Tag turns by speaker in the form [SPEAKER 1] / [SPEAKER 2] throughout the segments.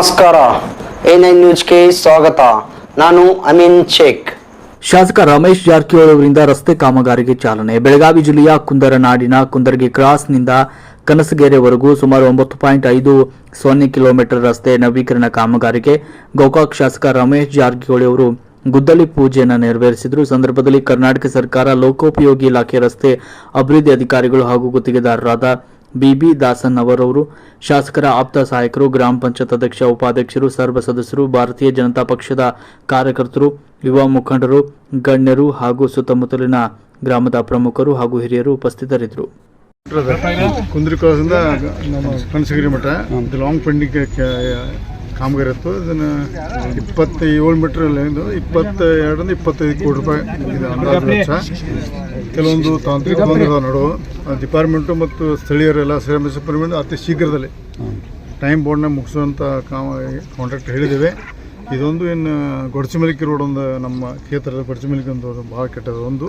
[SPEAKER 1] ನಮಸ್ಕಾರ. A nine ನ್ಯೂಸ್ಗೆ ಸ್ವಾಗತ. ನಾನು ಅಮೀನ್ ಶೇಖ್.
[SPEAKER 2] ಶಾಸಕ ರಮೇಶ್ ಜಾರಕಿಹೊಳಿ ಅವರಿಂದ ರಸ್ತೆ ಕಾಮಗಾರಿಗೆ ಚಾಲನೆ. ಬೆಳಗಾವಿ ಜಿಲ್ಲೆಯ ಕುಂದರನಾಡಿನ ಕುಂದರ್ಗಿ ಕ್ರಾಸ್ನಿಂದ ಕನಸಗೆರೆವರೆಗೂ ಸುಮಾರು ಒಂಬತ್ತು ಪಾಯಿಂಟ್ ಐದು ಸೊನ್ನೆ ಕಿಲೋಮೀಟರ್ ರಸ್ತೆ ನವೀಕರಣ ಕಾಮಗಾರಿಗೆ ಗೋಕಾಕ್ ಶಾಸಕ ರಮೇಶ್ ಜಾರಕಿಹೊಳಿ ಅವರು ಗುದ್ದಲಿ ಪೂಜೆಯನ್ನು ನೆರವೇರಿಸಿದರು. ಸಂದರ್ಭದಲ್ಲಿ ಕರ್ನಾಟಕ ಸರ್ಕಾರ ಲೋಕೋಪಯೋಗಿ ಇಲಾಖೆ ರಸ್ತೆ ಅಭಿವೃದ್ಧಿ ಅಧಿಕಾರಿಗಳು ಹಾಗೂ ಗುತ್ತಿಗೆದಾರರಾದ ಬಿಬಿ ದಾಸನ್ ಅವರವರು ಶಾಸಕರ ಆಪ್ತ ಸಹಾಯಕರು ಗ್ರಾಮ ಪಂಚಾಯತ್ ಅಧ್ಯಕ್ಷ ಉಪಾಧ್ಯಕ್ಷರು ಸರ್ವ ಸದಸ್ಯರು ಭಾರತೀಯ ಜನತಾ ಪಕ್ಷದ ಕಾರ್ಯಕರ್ತರು ಯುವ ಮುಖಂಡರು ಗಣ್ಯರು ಹಾಗೂ ಸುತ್ತಮುತ್ತಲಿನ ಗ್ರಾಮದ ಪ್ರಮುಖರು ಹಾಗೂ ಹಿರಿಯರು ಉಪಸ್ಥಿತರಿದ್ದರು.
[SPEAKER 3] ಕುಂದ್ರಿ ನಮ್ಮ ಕನಸಗಿರಿ ಮಠ ಲಾಂಗ್ ಪೆಂಡಿಂಗ್ ಕಾಮಗಾರಿ ಇತ್ತು ಇದನ್ನು ಇಪ್ಪತ್ತೇಳು ಮೀಟರ್ ಇಪ್ಪತ್ತ ಎರಡರಿಂದ ಇಪ್ಪತ್ತೈದು ಕೋಟಿ ರೂಪಾಯಿ ಇದೆ ಅಂದಾಜು ವೆಚ್ಚ. ಕೆಲವೊಂದು ತಾಂತ್ರಿಕ ಗೊಂದಲ ನಡುವೆ ಡಿಪಾರ್ಟ್ಮೆಂಟು ಮತ್ತು ಸ್ಥಳೀಯರೆಲ್ಲ ಶ್ರಮಿಸಿಕೊಂಡು ಅತಿ ಶೀಘ್ರದಲ್ಲಿ ಟೈಮ್ ಬೋರ್ಡ್ನ ಮುಗಿಸುವಂಥ ಕಾಮ ಕಾಂಟ್ರಾಕ್ಟ್ ಹೇಳಿದ್ದೇವೆ. ಇದೊಂದು ಇನ್ನು ಗೊಡಚಿಮಲಿಕೆ ರೋಡ್ ಒಂದು ನಮ್ಮ ಕ್ಷೇತ್ರದ ಗೊಡಚಿಮಲಿಕೆ ಒಂದು ಭಾಳ ಕೆಟ್ಟದ ಒಂದು.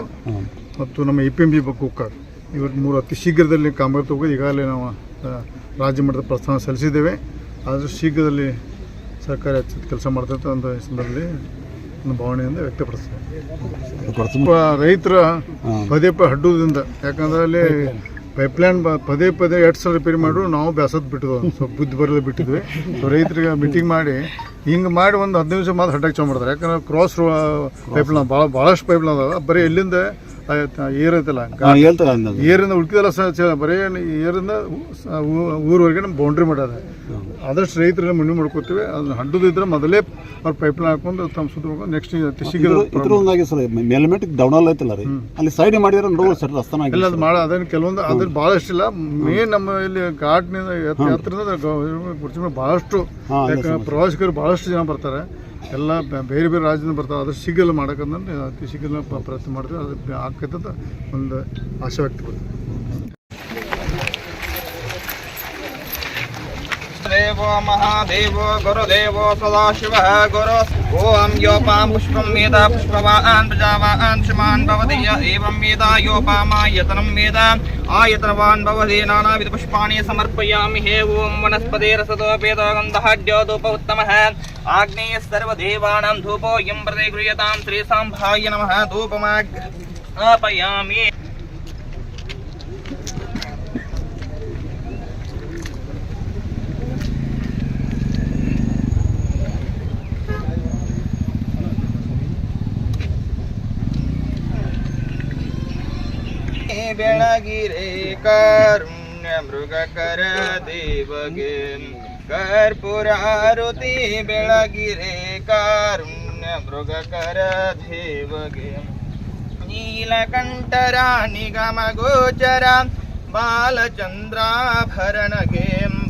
[SPEAKER 3] ಮತ್ತು ನಮ್ಮ E P M B cooker ಇವತ್ತು ಮೂರು ಅತಿ ಶೀಘ್ರದಲ್ಲಿ ಕಾಮಗಾರಿ ತಗೋ ಈಗಾಗಲೇ ನಾವು ರಾಜ್ಯ ಮಟ್ಟದ ಪ್ರಸ್ತಾವ ಸಲ್ಲಿಸಿದ್ದೇವೆ. ಆದಷ್ಟು ಶೀಘ್ರದಲ್ಲಿ ಸರ್ಕಾರ ಹೆಚ್ಚು ಕೆಲಸ ಮಾಡ್ತೈತೆ ಒಂದು ಸಂದರ್ಭದಲ್ಲಿ ಒಂದು ಭಾವನೆಯಿಂದ ವ್ಯಕ್ತಪಡಿಸ್ತೇವೆ ತುಂಬ ರೈತರ ಪದೇ ಪದೇ ಹಡ್ಡೋದ್ರಿಂದ ಯಾಕಂದ್ರೆ ಅಲ್ಲಿ ಪೈಪ್ಲೈನ್ ಪದೇ ಪದೇ ಎರಡು ಸಲ ರಿಪೇರಿ ಮಾಡಿದ್ರು ನಾವು ಬ್ಯಾಸದ್ ಬಿಟ್ಟಿದ್ವು ಸ್ವಲ್ಪ ಬುದ್ಧಿ ಬರಲು ಬಿಟ್ಟಿದ್ವಿ. ಸೊ ರೈತರಿಗೆ ಮೀಟಿಂಗ್ ಮಾಡಿ ಹಿಂಗೆ ಮಾಡಿ ಒಂದು ಹದಿನೈದು ನಿಮಿಷ ಮಾತ್ರ ಹಡ್ಡಕ್ಕೆ ಚೋ ಮಾಡ್ತಾರೆ. ಯಾಕಂದ್ರೆ ಕ್ರಾಸ್ ಪೈಪ್ಲೈನ್ ಭಾಳ ಭಾಳಷ್ಟು ಪೈಪ್ಲೈನ್ ಅದಾವ. ಬರೀ ಎಲ್ಲಿಂದ ಆ, ಏರ್ ಐತಲ್ಲ ಏರಿಂದ ಉಳ್ಕಿದೆಲ್ಲ ಸ ಚ- ಬರೀ ಏರಿಂದ ಊರವರೆಗೆ ನಮ್ಮ ಬೌಂಡ್ರಿ ಮಾಡೋದು ಆದಷ್ಟು ರೈತರನ್ನ ಮಣ್ಣು ಮಾಡ್ಕೋತೀವಿ ಅದನ್ನ ಹಡ್ಡದಿದ್ರೆ ಮೊದಲೇ ಪೈಪ್ ಲೈನ್ ಹಾಕೊಂಡು ತಮ್ಮ ಸುತ್ತ ಮಾಡ್ಕೊಂಡು ನೆಕ್ಸ್ಟ್
[SPEAKER 4] ಸಿಗಿದ್ರೆ ಸರ್ ಮೇಲ್ಮೆಟ್ ಡೌನಲ್ ಐತಲ್ಲ ರೀ? ಅಲ್ಲಿ ಸೈಡ್ ಮಾಡಿದ್ರೆ ನೋಡುವ ಸರ್ ರಸ್ತಾನ
[SPEAKER 3] ಇಲ್ಲ ಅದು ಮಾಡ ಅದನ್ನ ಕೆಲವೊಂದು ಅದ್ರ ಭಾಳಷ್ಟಿಲ್ಲ. ಮೇನ್ ನಮ್ಮ ಇಲ್ಲಿ ಘಾಟ್ನಿಂದ ಹತ್ತಿರದಿಂದ ಭಾಳಷ್ಟು ಪ್ರವಾಸಿಗರು ಭಾಳಷ್ಟು ಜನ ಬರ್ತಾರೆ. ಎಲ್ಲ ಬೇರೆ ಬೇರೆ ರಾಜ್ಯದಿಂದ ಬರ್ತಾವೆ. ಆದಷ್ಟು ಶೀಘ್ರ ಮಾಡಕ್ಕಂದ್ರೆ ಅತಿ ಶೀಘ್ರ ಪ್ರಯತ್ನ ಮಾಡಿದ್ರೆ ಅದು ಆಗ್ತೈತೆ ಒಂದು ಆಶೆ ವ್ಯಕ್ತಪಡ್ತೀವಿ
[SPEAKER 5] देवो महादेवो, गुरुदेवो, सदाशिवः, गुरु। ॐ योपां पुष्पं मेधा पुष्पवान्, प्रजावान् शुमान् भवति य एवं मेधा योपामायतनं मेधा। आयतनवान् भवति नानाविधपुष्पाणि समर्पयामि हे ॐ वनस्पतिरसतो वेदो गन्धः द्योतोप उत्तमः। आग्नेय सर्वदेवानां धूपोऽयं प्रति गृह्यतां श्रीसाम्भाय नमः धूपमापयामि ಬೆಳಗಿರೆ ಕಾರುಣ್ಯ ಮೃಗಕರ ದೇವಗೆ ಕರ್ಪುರಾರುತಿ ಬೆಳಗಿರೆ ಕಾರುಣ್ಯ ಮೃಗಕರ ದೇವಗೆ ನೀಲಕಂಠರ ನಿಗಮ ಗೋಚರ ಬಾಲಚಂದ್ರಾಭರಣಗೆ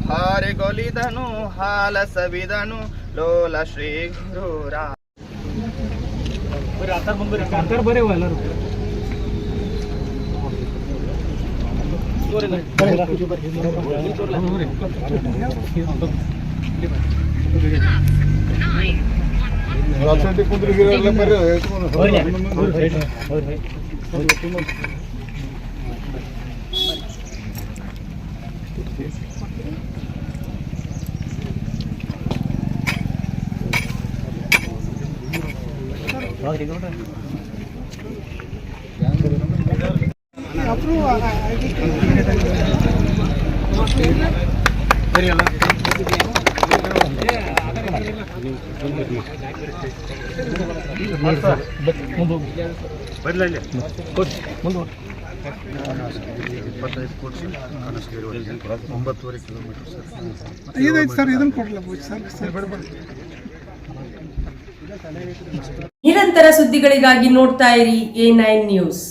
[SPEAKER 5] ಭಾರೆಗೊಲಿದನು ಹಾಲ ಸವಿದನು ಲೋಲ ಶ್ರೀ ಗುರುರ
[SPEAKER 3] ರಾಜಶಾಂತಿ ഇങ്ങോട്ട്. ಇಪ್ಪತ್ತೈದು ಕಿಲೋಮೀಟರ್ ಸರ್
[SPEAKER 6] ಇದೈತೆ ಸರ್? ಇದನ್ನು
[SPEAKER 7] ನಿರಂತರ ಸುದ್ದಿಗಳಿಗಾಗಿ ನೋಡ್ತಾ ಇರಿ ಎ ನೈನ್ ನ್ಯೂಸ್.